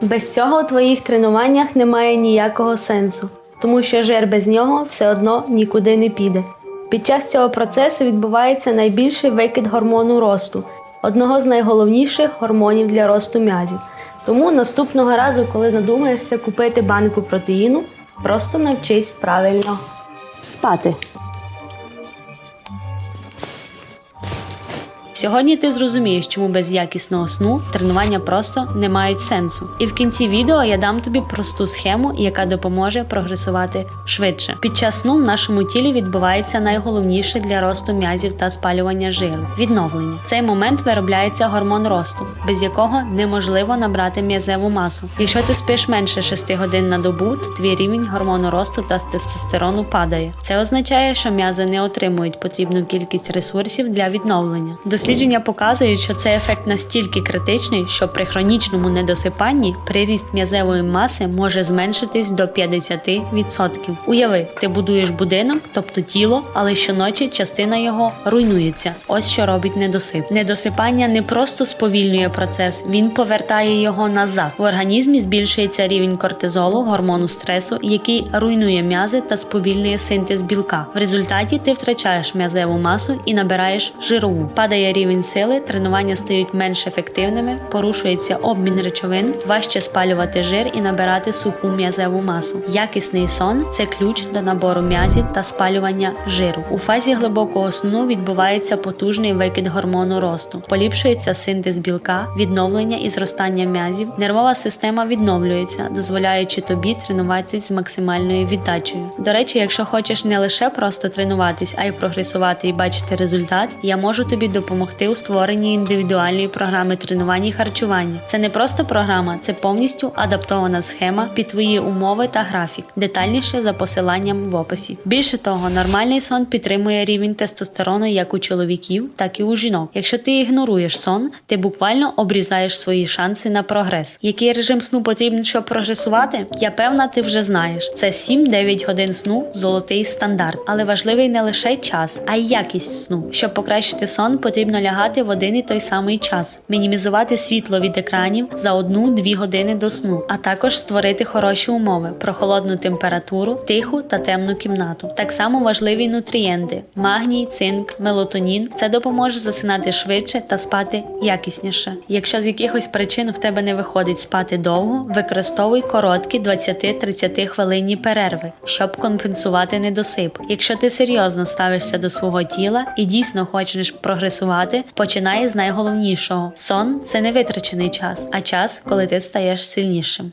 Без цього у твоїх тренуваннях немає ніякого сенсу, тому що жир без нього все одно нікуди не піде. Під час цього процесу відбувається найбільший викид гормону росту, одного з найголовніших гормонів для росту м'язів. Тому наступного разу, коли надумаєшся купити банку протеїну, просто навчись правильно спати. Сьогодні ти зрозумієш, чому без якісного сну тренування просто не мають сенсу. І в кінці відео я дам тобі просту схему, яка допоможе прогресувати швидше. Під час сну в нашому тілі відбувається найголовніше для росту м'язів та спалювання жиру відновлення. В цей момент виробляється гормон росту, без якого неможливо набрати м'язеву масу. Якщо ти спиш менше 6 годин на добу, то твій рівень гормону росту та тестостерону падає. Це означає, що м'язи не отримують потрібну кількість ресурсів для відновлення. Дослідження показують, що цей ефект настільки критичний, що при хронічному недосипанні приріст м'язевої маси може зменшитись до 50%. Уяви, ти будуєш будинок, тобто тіло, але щоночі частина його руйнується. Ось що робить недосип. Недосипання не просто сповільнює процес, він повертає його назад. В організмі збільшується рівень кортизолу, гормону стресу, який руйнує м'язи та сповільнює синтез білка. В результаті ти втрачаєш м'язеву масу і набираєш жирову. Падає рівень сили, тренування стають менш ефективними, порушується обмін речовин, важче спалювати жир і набирати суху м'язеву масу. Якісний сон це ключ до набору м'язів та спалювання жиру. У фазі глибокого сну відбувається потужний викид гормону росту, поліпшується синтез білка, відновлення і зростання м'язів. Нервова система відновлюється, дозволяючи тобі тренуватись з максимальною віддачею. До речі, якщо хочеш не лише просто тренуватись, а й прогресувати і бачити результат, я можу тобі допомогти у створенні індивідуальної програми тренування і харчування. Це не просто програма, це повністю адаптована схема під твої умови та графік, детальніше за посиланням в описі. Більше того, нормальний сон підтримує рівень тестостерону як у чоловіків, так і у жінок. Якщо ти ігноруєш сон, ти буквально обрізаєш свої шанси на прогрес. Який режим сну потрібен, щоб прогресувати? Я певна, ти вже знаєш. Це 7-9 годин сну золотий стандарт, але важливий не лише час, а й якість сну. Щоб покращити сон, потрібно лягати в один і той самий час, мінімізувати світло від екранів за 1-2 години до сну, а також створити хороші умови, прохолодну температуру, тиху та темну кімнату. Так само важливі нутрієнти: магній, цинк, мелатонін. Це допоможе засинати швидше та спати якісніше. Якщо з якихось причин в тебе не виходить спати довго, використовуй короткі 20-30 хвилинні перерви, щоб компенсувати недосип. Якщо ти серйозно ставишся до свого тіла і дійсно хочеш прогресувати, починай з найголовнішого: сон це не витрачений час, а час, коли ти стаєш сильнішим.